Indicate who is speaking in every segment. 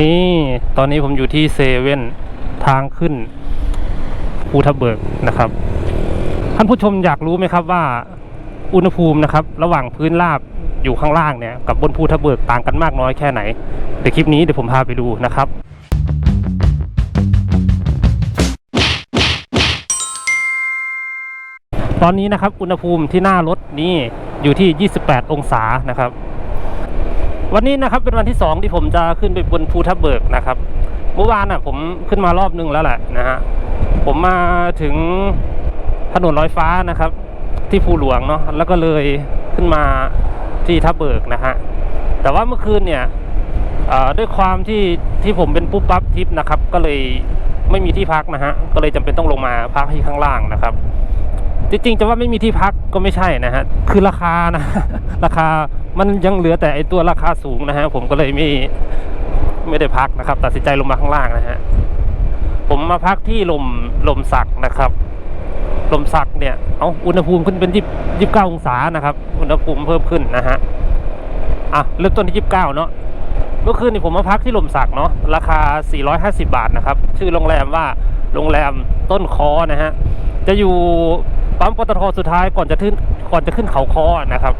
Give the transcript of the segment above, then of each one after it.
Speaker 1: นี่ตอนนี้ผมอยู่ที่เซเว่นทางขึ้นภูทับเบิกนะครับท่านผู้ชมอยากรู้ไหมครับว่าอุณหภูมินะครับ ระหว่างพื้นราบอยู่ข้างล่างเนี่ยกับบนภูทับเบิกต่างกันมากน้อยแค่ไหนเดี๋ยวคลิปนี้เดี๋ยวผมพาไปดูนะครับตอนนี้นะครับอุณหภูมิที่หน้ารถนี่อยู่ที่ 28 องศานะครับ วันนี้นะครับเป็นวันที่สองที่ผมจะขึ้นไปบนภูทับเบิกนะครับ เมื่อวานอะผมขึ้นมารอบนึงแล้วแหละนะฮะผมมาถึงถนนลอยฟ้านะครับ ที่ภูหลวงเนาะแล้วก็เลยขึ้นมาที่ทับเบิกนะฮะแต่ว่าเมื่อคืนเนี่ยด้วยความที่ที่ผมเป็นปุ๊บปั๊บทิปนะครับ ก็เลยไม่มีที่พักนะฮะก็เลยจำเป็นต้องลงมาพักที่ข้างล่างนะครับ จริงๆจะว่าไม่มีที่พักก็ไม่ใช่นะฮะ คือราคานะ ราคามันยังเหลือแต่ไอตัวราคาสูงนะฮะ ผมก็เลยไม่ไม่ได้พักนะครับ ตัดสินใจลงมาข้างล่างนะฮะ ผมมาพักที่ลมลมสักนะครับ ลมสักเนี่ย เอาอุณหภูมิขึ้นเป็นยี่สิบเก้าองศานะครับ อุณหภูมิเพิ่มขึ้นนะฮะ อะ เริ่มต้นที่ยี่สิบเก้าเนาะ เมื่อคืนนี่ผมมาพักที่ลมสักเนาะ ราคา 450 บาทนะครับ ชื่อโรงแรมว่าโรงแรมต้นคอนะฮะ จะอยู่ ปั๊มปตทสุดท้ายก่อนจะขึ้นก่อนจะขึ้นเขาคอนะครับ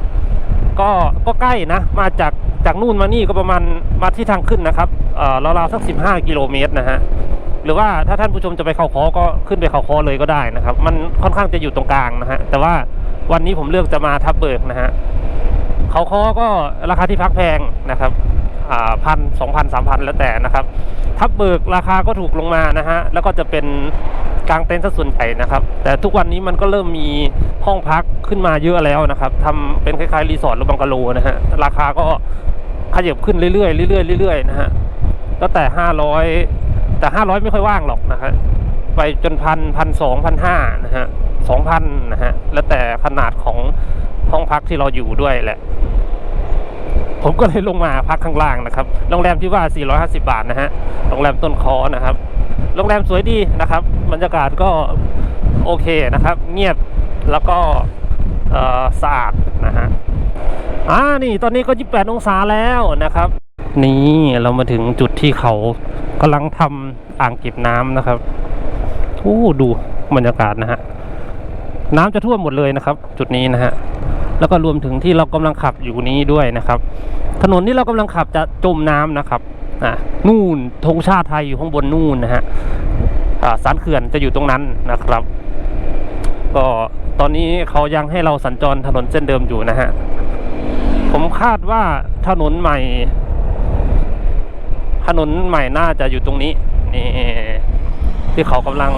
Speaker 1: ก็ก็ใกล้นะ มาจากจากนู่นมานี่ก็ประมาณมาที่ทางขึ้นนะครับเอ่อราวๆสัก 15 กิโลเมตรนะฮะหรือว่าถ้าท่านผู้ชมจะไปเขาคอก็ขึ้นไปเขาคอเลยก็ได้นะครับ มันค่อนข้างจะอยู่ตรงกลางนะฮะแต่ว่าวันนี้ผมเลือกจะมาทับเบิกนะฮะเขาคอก็ราคาที่พักแพงนะครับ พันสองพันสามพันแล้วแต่นะครับ ทับเบิกราคาก็ถูกลงมานะฮะ แล้วก็จะเป็นกลางเต็นท์ซะส่วนใหญ่นะครับ แต่ทุกวันนี้มันก็เริ่มมีห้องพักขึ้นมาเยอะแล้วนะครับทำเป็นคล้ายๆรีสอร์ทหรือบังกะโลนะฮะ ราคาก็ขยับขึ้นเรื่อยๆเรื่อยๆเรื่อยๆนะฮะตั้งแต่ห้าร้อยแต่ห้าร้อยไม่ค่อยว่างหรอกนะฮะไปจนพันพันสองพันห้านะฮะสองพันนะฮะ แล้วแต่ขนาดของห้องพักที่เราอยู่ด้วยแหละ ผมก็เลยลงมาพักข้างล่างนะครับ โรงแรมที่ว่า 450 บาทนะฮะ โรงแรมต้นคอนะครับ โรงแรมสวยดีนะครับ บรรยากาศก็โอเคนะครับ เงียบแล้วก็สะอาดนะฮะ อ่า นี่ตอนนี้ก็ 28 องศาแล้วนะครับ นี่เรามาถึงจุดที่เขากำลังทำอ่างเก็บน้ำนะครับโอ้ดูบรรยากาศนะฮะ น้ำจะท่วมหมดเลยนะครับ จุดนี้นะฮะ แล้วก็รวมถึงที่เรากำลังขับอยู่นี้ด้วยนะครับ ถนนที่เรากำลังขับจะจมน้ำนะครับอะนู่นธงชาติไทยอยู่ข้างบนนู่นนะฮะอ่าสันเขื่อนจะอยู่ตรงนั้นนะครับ ก็ตอนนี้เขายังให้เราสัญจรถนนเส้นเดิมอยู่นะฮะผมคาดว่าถนนใหม่ ถนนใหม่น่าจะอยู่ตรงนี้นี่ที่เขากำลัง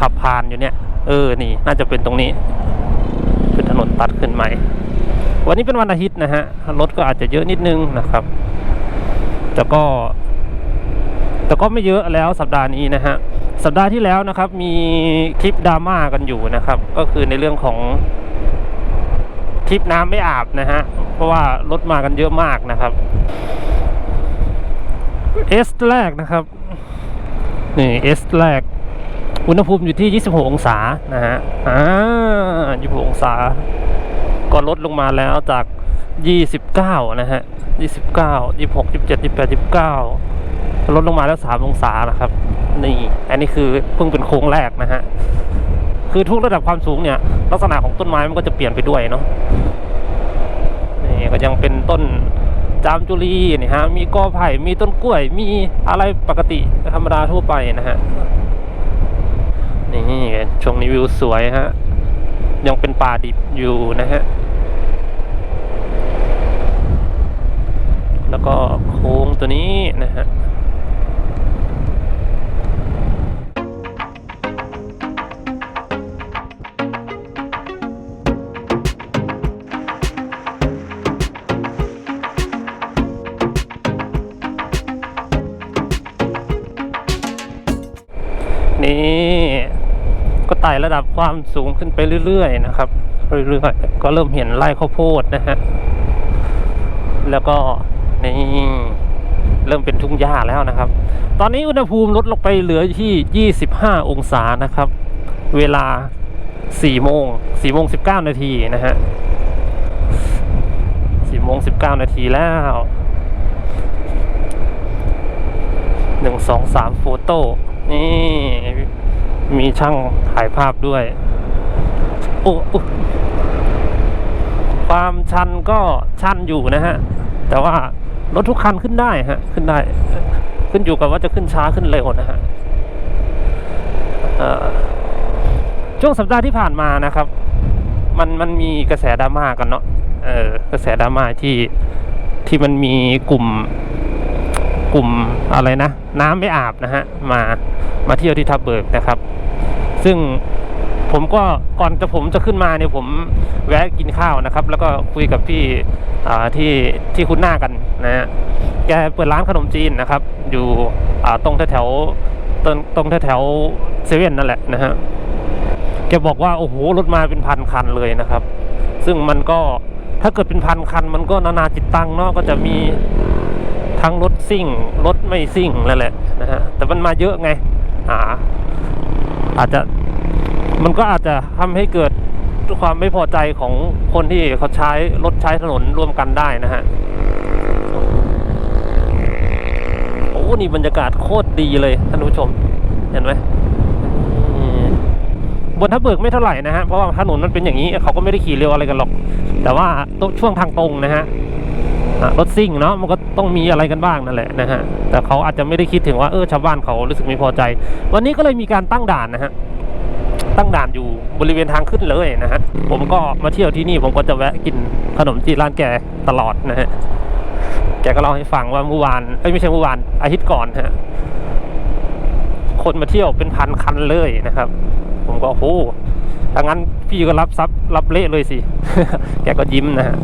Speaker 1: ขับผ่านอยู่เนี่ย เออ นี่ น่าจะเป็นตรงนี้ ถนนตัดขึ้นใหม่ วันนี้เป็นวันอาทิตย์นะฮะ รถก็อาจจะเยอะนิดนึงนะครับ แต่ก็ แต่ก็ไม่เยอะแล้วสัปดาห์นี้นะฮะ สัปดาห์ที่แล้วนะครับ มีคลิปดราม่ากันอยู่นะครับ ก็คือในเรื่องของทริปน้ำไม่อาบนะฮะ เพราะว่ารถมากันเยอะมากนะครับเอสแรกนะครับ นี่เอสแรก อุณหภูมิอยู่ที่ 26 องศานะฮะอ่า26องศา ก็ลดลงมาแล้วจาก 29 นะฮะ 29 26 27 28 29 ลดลงมาแล้ว 3 องศานะครับ นี่ อันนี้คือเพิ่งเป็นโค้งแรกนะฮะ คือทุกระดับความสูงเนี่ย ลักษณะของต้นไม้มันก็จะเปลี่ยนไปด้วยเนาะ นี่ก็ยังเป็นต้นจามจุลีนี่ฮะ มีกอไผ่ มีต้นกล้วย มีอะไรปกติธรรมดาทั่วไปนะฮะ นี่ช่วงนี้วิวสวยฮะ ยังเป็นป่าดิบอยู่นะฮะ แล้วก็โค้งตัวนี้นะฮะนี่ ก็ไต่ระดับความสูงขึ้นไปเรื่อยๆนะครับเรื่อยๆก็เริ่มเห็นไร่ข้าวโพดนะฮะแล้วก็นี่เริ่มเป็นทุ่งหญ้าแล้วนะครับ ตอนนี้อุณหภูมิลดลงไปเหลือที่ 25 องศานะครับ เวลา 4 โมง 4 โมง 19 นาทีนะฮะ 4 โมง 19 นาทีแล้วหนึ่งสองสามโฟโต้ นี่ มีช่างถ่ายภาพด้วย โอ้ความชันก็ชันอยู่นะฮะ แต่ว่ารถทุกคันขึ้นได้ฮะ ขึ้นได้ ขึ้นอยู่กับว่าจะขึ้นช้าขึ้นเร็วนะฮะเอ่อช่วงสัปดาห์ที่ผ่านมานะครับ มันมันมีกระแสดราม่ากันเนาะเออกระแสดราม่าที่ที่มันมีกลุ่มกลุ่มอะไรนะ น้ำไม่อาบนะฮะ มามาเที่ยวที่ทับเบิกนะครับ ซึ่งผมก็ก่อนจะผมจะขึ้นมาเนี่ยผมแวะกินข้าวนะครับ แล้วก็คุยกับพี่ที่ที่คุ้นหน้ากันนะฮะแกเปิดร้านขนมจีนนะครับ อยู่ตรงแถวตรงตรงแถวเซเว่นนั่นแหละนะฮะแกบอกว่าโอ้โหรถมาเป็นพันคันเลยนะครับ ซึ่งมันก็ถ้าเกิดเป็นพันคัน มันก็นานาจิตตังเนาะก็จะมีทั้งรถซิ่งรถไม่ซิ่งนั่นแหละนะฮะแต่มันมาเยอะไงอ่า อาจจะมันก็อาจจะทำให้เกิดความไม่พอใจของคนที่เขาใช้รถใช้ถนนร่วมกันได้นะฮะโอ้นี่บรรยากาศโคตรดีเลยท่านผู้ชมเห็นไหมบนทับเบิกไม่เท่าไหร่นะฮะเพราะว่าถนนมันเป็นอย่างนี้เขาก็ไม่ได้ขี่เร็วอะไรกันหรอก แต่ว่าตรงช่วงทางตรงนะฮะ รถซิ่งเนาะมันก็ต้องมีอะไรกันบ้างนั่นแหละนะฮะแต่เขาอาจจะไม่ได้คิดถึงว่าเออชาวบ้านเขารู้สึกไม่พอใจ วันนี้ก็เลยมีการตั้งด่านนะฮะตั้งด่านอยู่บริเวณทางขึ้นเลยนะฮะผมก็มาเที่ยวที่นี่ผมก็จะแวะกินขนมจีนร้านแกตลอดนะฮะแกก็เล่าให้ฟังว่าเมื่อวานเอ้ยไม่ใช่เมื่อวานอาทิตย์ก่อนฮะคนมาเที่ยวเป็นพันคันเลยนะครับ ผมก็โอ้โหถ้างั้นพี่ก็รับซับรับเละเลยสิ แกก็ยิ้มนะฮะ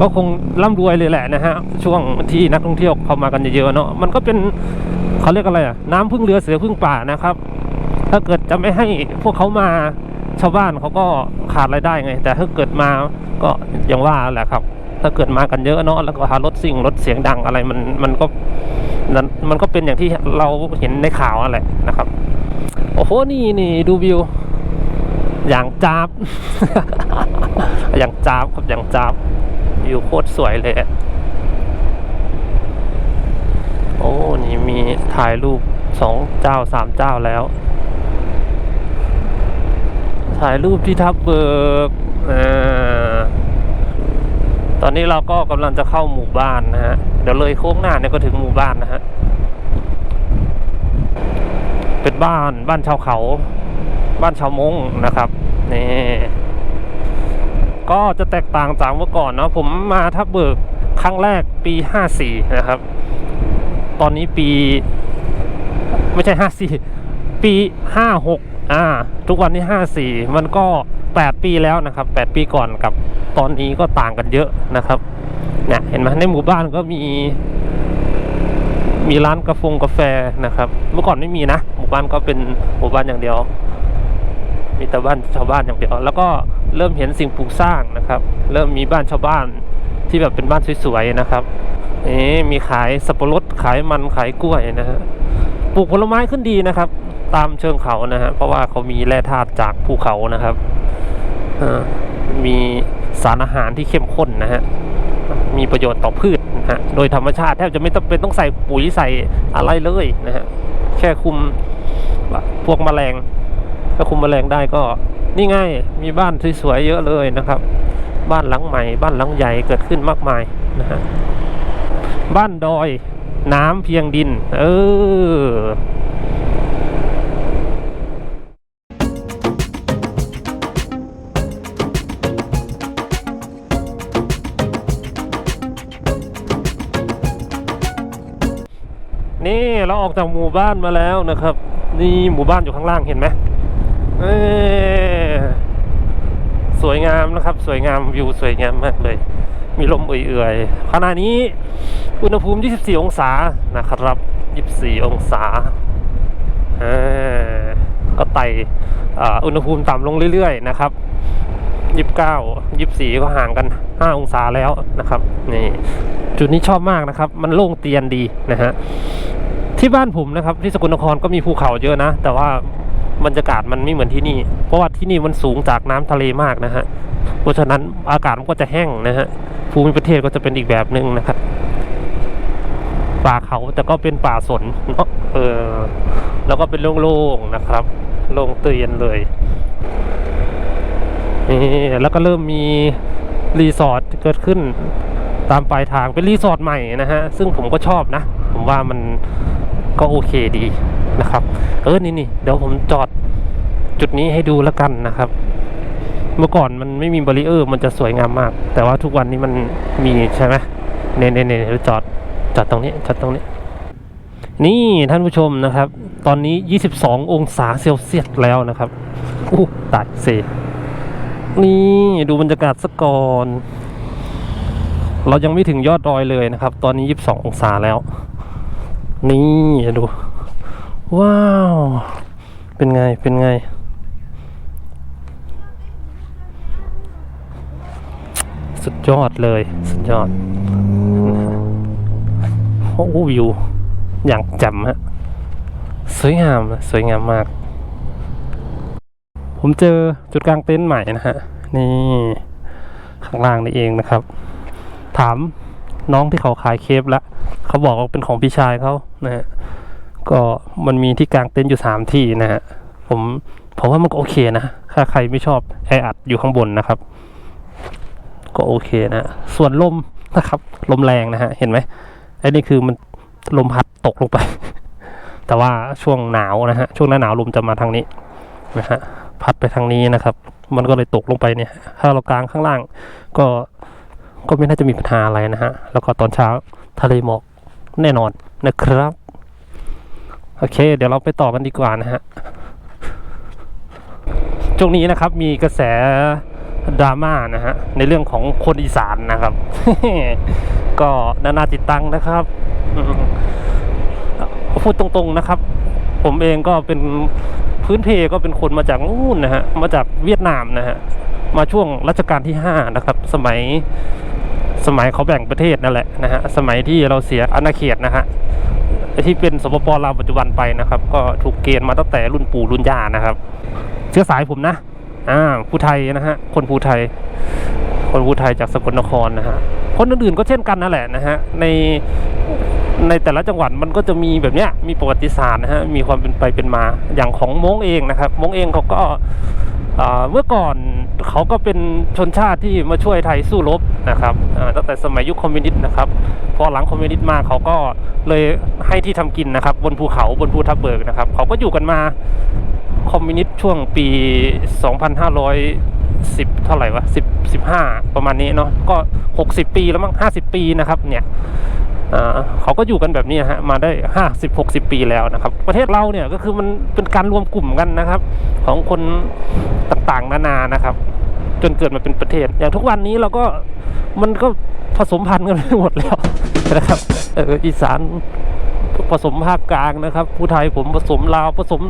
Speaker 1: ก็คงร่ำรวยเลยแหละนะฮะช่วงที่นักท่องเที่ยวเข้ามากันเยอะๆเนาะมันก็เป็นเขาเรียกอะไรอะน้ำพึ่งเรือเสือพึ่งป่านะครับ ถ้าเกิดจะไม่ให้พวกเขามาชาวบ้านเขาก็ขาดรายได้ไง แต่ถ้าเกิดมาก็อย่างว่าแหละครับ ถ้าเกิดมากันเยอะเนาะแล้วก็หารถสิ่งรถเสียงดังอะไรมันมันก็นั้นมันก็เป็นอย่างที่เราเห็นในข่าวนั่นแหละนะครับ โอ้โหนี่นี่ดูวิว อย่างจ้าบอย่างจ้าบครับอย่างจ้าบ วิวโคตรสวยเลยอะโอ้ นี่มีถ่ายรูปสองเจ้าสามเจ้าแล้ว ถ่ายรูปที่ทับเบิกอ่าตอนนี้เราก็กำลังจะเข้าหมู่บ้านนะฮะ เดี๋ยวเลยโค้งหน้าเนี่ยก็ถึงหมู่บ้านนะฮะ เป็นบ้านบ้านชาวเขา บ้านชาวมงนะครับ นี่ ก็จะแตกต่างจากเมื่อก่อนเนาะผมมาทับเบิกครั้งแรกปี 54 นะครับ ตอนนี้ปี ไม่ใช่ 54 ปี 56 อ่า ทุกวันนี้ 54 มันก็ 8 ปีแล้วนะครับ 8 ปีก่อนกับตอนนี้ก็ต่างกันเยอะนะครับเนี่ยเห็นไหมในหมู่บ้านก็มี มีร้านกาแฟกาแฟนะครับ เมื่อก่อนไม่มีนะ หมู่บ้านก็เป็นหมู่บ้านอย่างเดียว มีแต่บ้านชาวบ้านอย่างเดียว แล้วก็เริ่มเห็นสิ่งปลูกสร้างนะครับ เริ่มมีบ้านชาวบ้านที่แบบเป็นบ้านสวยๆนะครับเอ๊ะมีขายสับปะรดขายมันขายกล้วยนะฮะปลูกผลไม้ขึ้นดีนะครับ ตามเชิงเขานะฮะเพราะว่าเขามีแร่ธาตุจากภูเขานะครับมีสารอาหารที่เข้มข้นนะฮะมีประโยชน์ต่อพืชนะฮะโดยธรรมชาติแทบจะไม่ต้องเป็นต้องใส่ปุ๋ยใส่อะไรเลยนะฮะแค่คุมพวกแมลง ถ้าคุมแมลงได้ก็นี่ง่ายมีบ้านสวยๆเยอะเลยนะครับ บ้านหลังใหม่ บ้านหลังใหญ่เกิดขึ้นมากมายนะฮะบ้านดอยน้ำเพียงดิน เออนี่เราออกจากหมู่บ้านมาแล้วนะครับ นี่หมู่บ้านอยู่ข้างล่างเห็นไหม สวยงามนะครับ สวยงามวิวสวยงามมากเลย มีลมเอื่อยๆขณะนี้อุณหภูมิ 24 องศานะครับ 24 องศาก็ไต่อ่าอุณหภูมิต่ำลงเรื่อยๆนะครับ29 24 ก็ห่างกัน 5 องศาแล้วนะครับนี่จุดนี้ชอบมากนะครับ มันโล่งเตียนดีนะฮะที่บ้านผมนะครับ ที่สกลนครก็มีภูเขาเยอะนะ แต่ว่า บรรยากาศมันไม่เหมือนที่นี่ เพราะว่าที่นี่มันสูงจากน้ำทะเลมากนะฮะ เพราะฉะนั้นอากาศมันก็จะแห้งนะฮะ ภูมิประเทศก็จะเป็นอีกแบบหนึ่งนะครับ ป่าเขาแต่ก็เป็นป่าสนเนาะ เออ แล้วก็เป็นโล่งๆนะครับ โล่งเตียนเลยนี่แล้วก็เริ่มมีรีสอร์ทเกิดขึ้นตามปลายทางเป็นรีสอร์ทใหม่นะฮะ ซึ่งผมก็ชอบนะ ผมว่ามันก็โอเคดี นะครับ เออนี่นี่เดี๋ยวผมจอดจุดนี้ให้ดูแล้วกันนะครับ เมื่อก่อนมันไม่มีบารีเออร์มันจะสวยงามมาก แต่ว่าทุกวันนี้มันมีใช่ไหมเน่เน่เน่เดี๋ยวจอดจอดตรงนี้จอดตรงนี้ นี่ท่านผู้ชมนะครับ ตอนนี้ 22 องศาเซลเซียสแล้วนะครับอู้ตายเซนี่ดูบรรยากาศสกก่อนเรายังไม่ถึงยอดดอยเลยนะครับ ตอนนี้ 22 องศาแล้ว นี่ดู ว้าว เป็นไง เป็นไง สุดยอดเลย สุดยอดโอ้โหวิว อย่างจ่มฮะ สวยงามนะสวยงามมาก ผมเจอจุดกลางเต็นท์ใหม่นะฮะ นี่ ข้างล่างนี่เองนะครับ ถามน้องที่เขาขายเคปละ เขาบอกว่าเป็นของพี่ชายเขานะฮะ ก็มันมีที่กลางเต็นท์อยู่สามที่นะฮะผมผมว่ามันก็โอเคนะ ถ้าใครไม่ชอบแออัดอยู่ข้างบนนะครับ ก็โอเคนะ ส่วนลมนะครับ ลมแรงนะฮะ เห็นไหมไอ้นี่คือมันลมพัดตกลงไป แต่ว่าช่วงหนาวนะฮะ ช่วงหน้าหนาวลมจะมาทางนี้นะฮะ พัดไปทางนี้นะครับ มันก็เลยตกลงไปเนี่ย ถ้าเรากลางข้างล่าง ก็ ก็ไม่น่าจะมีปัญหาอะไรนะฮะ แล้วก็ตอนเช้าทะเลหมอกแน่นอนนะครับ โอเค เดี๋ยวเราไปต่อกันดีกว่านะฮะช่วงนี้นะครับมีกระแสดราม่านะฮะในเรื่องของคนอีสานนะครับ ก็นานาติดตังนะครับ พูดตรงๆนะครับ ผมเองก็เป็นพื้นเพก็เป็นคนมาจากนู่นนะฮะมาจากเวียดนามนะฮะมาช่วงรัชกาลที่ห้านะครับ สมัยสมัยเขาแบ่งประเทศนั่นแหละนะฮะสมัยที่เราเสียอาณาเขตนะฮะ ที่เป็นสปปลาวปัจจุบันไปนะครับ ก็ถูกเกณฑ์มาตั้งแต่รุ่นปู่รุ่นย่านะครับ เชื้อสายผมนะอ่าผู้ไทยนะฮะคนผู้ไทย คนผู้ไทยจากสกลนครนะฮะคนอื่นๆก็เช่นกันนั่นแหละนะฮะในในแต่ละจังหวัดมันก็จะมีแบบเนี้ยมีประวัติศาสตร์นะฮะมีความเป็นไปเป็นมาอย่างของม้งเองนะครับม้งเองเขาก็ เมื่อก่อนเขาก็เป็นชนชาติที่มาช่วยไทยสู้รบนะครับตั้งแต่สมัยยุคคอมมิวนิสต์นะครับพอหลังคอมมิวนิสต์มาเขาก็เลยให้ที่ทำกินนะครับ บนภูเขาบนภูทับเบิกนะครับ เขาก็อยู่กันมาคอมมิวนิสต์ช่วงปี 2510 เท่าไหร่วะ10 15 ประมาณนี้เนาะก็ 60 ปีแล้วมั้ง50 ปีนะครับเนี่ย เขาก็อยู่กันแบบนี้ฮะมาได้50 60ปีแล้วนะครับ ประเทศเราเนี่ยก็คือมันเป็นการรวมกลุ่มกันนะครับ ของคนต่างๆนานานะครับ จนเกิดมาเป็นประเทศ อย่างทุกวันนี้เราก็มันก็ผสมพันธุ์กันไปหมดแล้วนะครับอออีสานผสมภาคกลางนะครับ ผู้ไทยผมผสมลาวผสม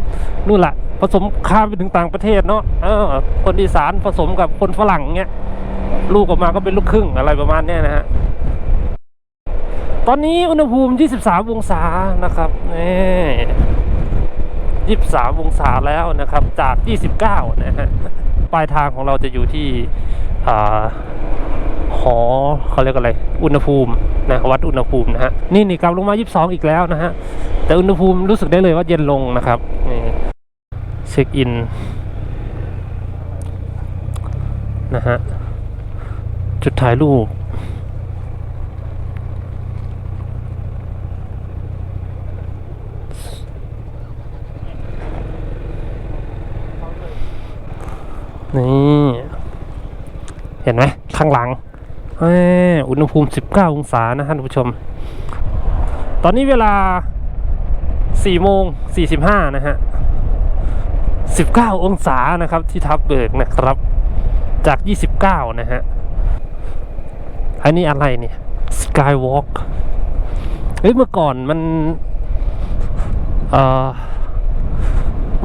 Speaker 1: นู่นแหละผสมข้ามไปถึงต่างประเทศเนาะเออคนอีสานผสมกับคนฝรั่งเงี้ยลูกออกมาก็เป็นลูกครึ่งอะไรประมาณเนี้ยนะฮะ ตอนนี้อุณหภูมิ 23 องศานะครับนี่23 องศาแล้วนะครับ จาก 29 นะฮะ ปลายทางของเราจะอยู่ที่หอเขาเรียกอะไร อุณหภูมินะวัดอุณหภูมินะฮะ นี่นี่กลับลงมา 22 อีกแล้วนะฮะ แต่อุณหภูมิรู้สึกได้เลยว่าเย็นลงนะครับนี่เช็คอินนะฮะ จุดถ่ายรูป นี่ เห็นไหมข้างหลังอุณหภูมิ 19 องศานะท่านผู้ชม ตอนนี้เวลา4โมง45 นะฮะ 19 องศานะครับที่ทับเบิกนะครับ จาก 29 นะฮะ อันนี้อะไรเนี่ย Skywalk เฮ้ยเมื่อก่อนมัน เอ่อ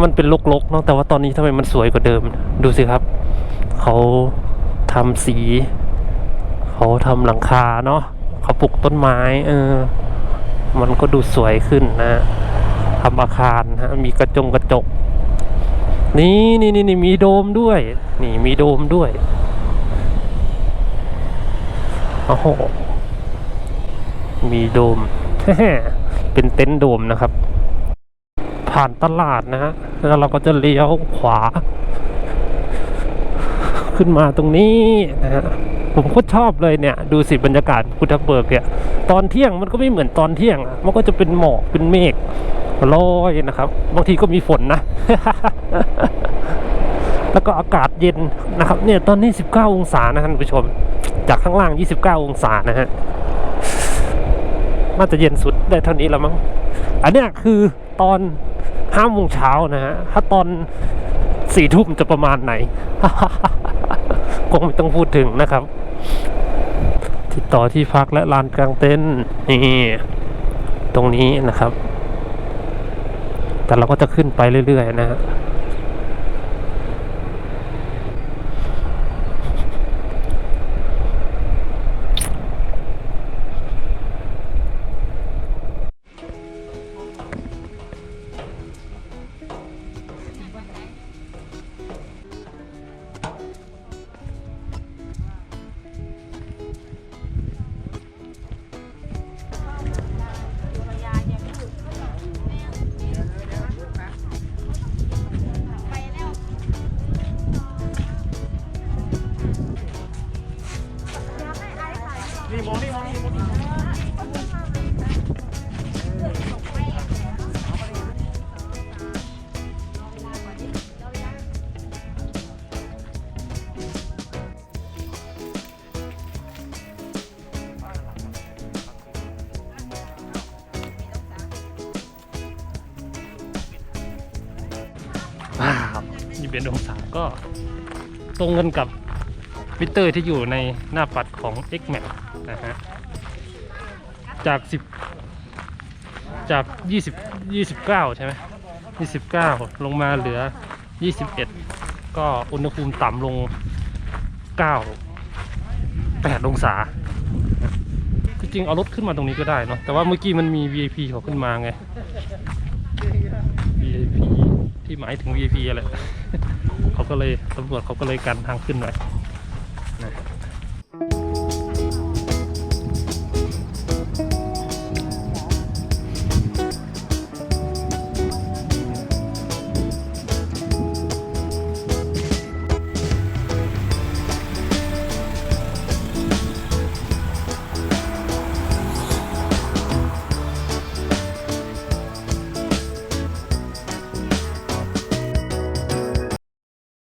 Speaker 1: มันเป็นลกๆเนาะแต่ว่าตอนนี้ทำไมมันสวยกว่าเดิม ดูสิครับ เขาทำสี เขาทำหลังคาเนาะเขาปลูกต้นไม้ เออ มันก็ดูสวยขึ้นนะทำอาคารนะมีกระจงกระจกนี่นี่นี่นี่มีโดมด้วย นี่มีโดมด้วยโอ้โหมีโดม เป็นเต็นท์โดมนะครับ ผ่านตลาดนะฮะแล้วเราก็จะเลี้ยวขวา ขึ้นมาตรงนี้นะฮะผมโคตรชอบเลยเนี่ย ดูสิบรรยากาศพุทเบิกเนี่ยตอนเที่ยงมันก็ไม่เหมือนตอนเที่ยงอะมันก็จะเป็นหมอกเป็นเมฆลอยนะครับ บางทีก็มีฝนนะ แล้วก็อากาศเย็นนะครับ เนี่ยตอนนี้ 19 องศานะท่านผู้ชม จากข้างล่าง 29 องศานะฮะน่าจะเย็นสุดได้เท่านี้แล้วมั้งอันเนี้ยคือตอนห้าโมงเช้านะฮะถ้าตอนสี่ทุ่มจะประมาณไหน คงไม่ต้องพูดถึงนะครับ ติดต่อที่พักและลานกลางเต็นท์นี่ตรงนี้นะครับ แต่เราก็จะขึ้นไปเรื่อยๆนะฮะีเบ11องศาก็ตรงกันกับมิเตอร์ที่อยู่ในหน้าปัดของ x m a x นะฮะจาก 10 จาก 20 29 ใช่ไหม29 ลงมาเหลือ 21 ก็อุณหภูมิต่ำลง 9 8 องศาจริงเอารถขึ้นมาตรงนี้ก็ได้เนาะแต่ว่าเมื่อกี้มันมี VIP ขาขึ้นมาไง VIP ที่หมายถึง VIP อะไรเขาก็เลยตำรวจเขาก็เลยกันทางขึ้นไว้